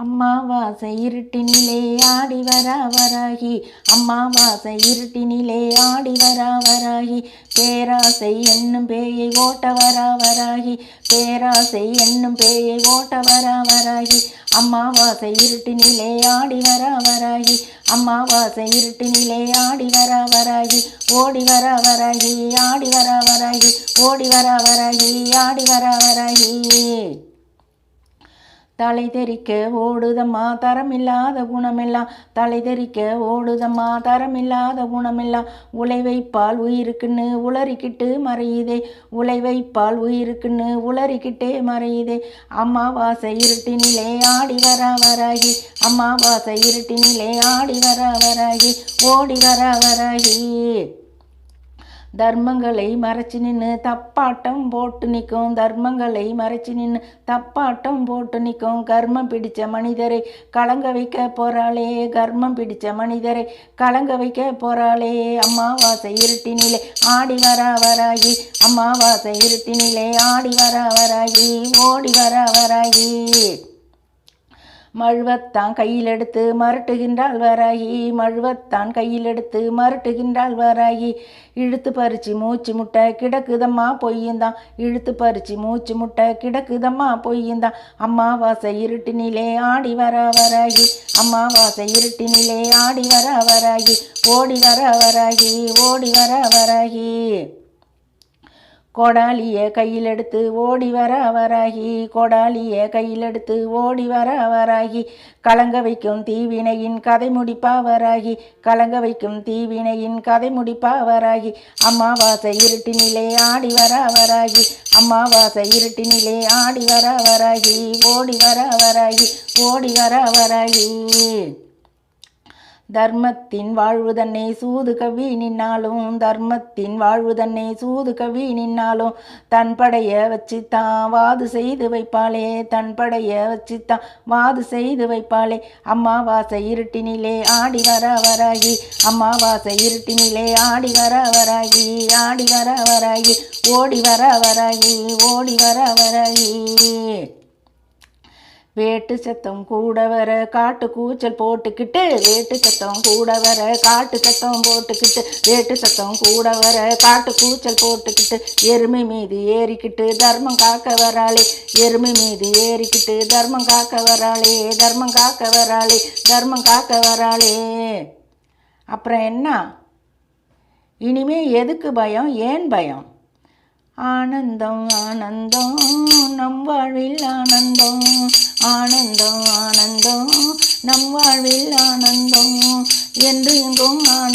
அம்மாவாசை இருட்டினிலே ஆடி வரா வராகி அம்மாவாசை இருட்டினிலே ஆடி வரா வராகி பேராசை என்னும் பேயை ஓட்ட வரா வராகி பேராசை என்னும் பேயை ஓட்ட வரா வராகி அம்மாவாசை இருட்டினிலே ஆடி வரா வராகி அம்மாவாசை இருட்டினிலே ஆடி வரா வராகி ஓடி வரா வராகி ஆடி வரா வராகி ஓடி வரா வராகி ஆடி வரா வராகி தலை தெறிக்க ஓடுதம்மா தரமில்லாத குணமெல்லாம். தலை தெறிக்க ஓடுதம்மா தரமில்லாத குணமெல்லாம். உலை வைப்பால் உயிருக்குன்னு உளறிக்கிட்டு மறையுதே. உலை வைப்பால் உயிருக்குன்னு உளறிக்கிட்டே மறையுதே. அம்மாவாசை இருட்டினிலே ஆடி வர வராகி அம்மாவாசை இருட்டினிலே ஆடி வர வராகி ஓடி வர வராகி. தர்மங்களை மறைச்சி நின்று தப்பாட்டம் போட்டு நிற்கும் தர்மங்களை மறைச்சி நின்று தப்பாட்டம் போட்டு நிற்கும் கர்மம் பிடிச்ச மனிதரை கலங்க வைக்க போகிறாளே கர்மம் பிடித்த மனிதரை கலங்க வைக்க போகிறாளே அம்மாவாசை இருட்டினிலே ஆடி வரா வராகி அம்மாவாசை இருட்டினிலே ஆடி வரா வராகி ஓடி வரா வராகி. மழுவத்தான் கையில் எடுத்து மரட்டுகின்றாள் வராகி மழுவத்தான் கையில் எடுத்து மரட்டுகின்றாள் வராகி இழுத்து பறிச்சு மூச்சு முட்டை கிடக்குதம்மா பொய்யுந்தான் இழுத்து பறிச்சு மூச்சு முட்டை கிடக்குதம்மா பொய்யுந்தான் அம்மாவாசை இருட்டினிலே ஆடி வர வராகி அம்மாவாசை இருட்டினிலே ஆடி வர வராகி ஓடி வர வராகி ஓடி வர வராகி கோடாலிய கையில் எடுத்து ஓடி வர அவராகி கோடாலிய கையில் எடுத்து ஓடி வர அவராகி கலங்க வைக்கும் தீவினையின் கதை முடிப்பாவராகி கலங்க வைக்கும் தீவினையின் கதை முடிப்பாவராகி அம்மாவாசை இருட்டினிலே ஆடி வர அவராகி அம்மாவாசை இருட்டினிலே ஆடி வர அவராகி ஓடி வர அவராகி ஓடி வர அவராகி. தர்மத்தின் வாழ்வு தன்னை சூது கவி நின்னாலும் தர்மத்தின் வாழ்வு தன்னை சூது கவி நின்னாலும் தன் படைய வச்சுத்தான் வாது செய்து வைப்பாளே தன் படைய வச்சுத்தான் வாது செய்து வைப்பாளே. அம்மாவாசை இருட்டினிலே ஆடி வர வராகி அம்மாவாசை இருட்டினிலே ஆடி வர வராகி ஆடி வர வராகி ஓடி வர வராகி ஓடி வர வராகி. வேட்டு சத்தம் கூட வர காட்டு கூச்சல் போட்டுக்கிட்டு வேட்டு சத்தம் கூட வர காட்டு சத்தம் போட்டுக்கிட்டு வேட்டு சத்தம் கூட வர காட்டு கூச்சல் போட்டுக்கிட்டு எருமை மீது ஏறிக்கிட்டு தர்மம் காக்க வராளே எருமை மீது ஏறிக்கிட்டு தர்மம் காக்க வராளே தர்மம் காக்க வராளே தர்மம் காக்க வராளே. அப்புறம் என்ன? இனிமே எதுக்கு பயம்? ஏன் பயம்? ஆனந்தம் ஆனந்தம் நம் வாழ்வில் ஆனந்தம் ஆனந்தம் ஆனந்தம். நம் வாழ்வில் ஆனந்தம். என்று எங்கும் ஆனந்தம்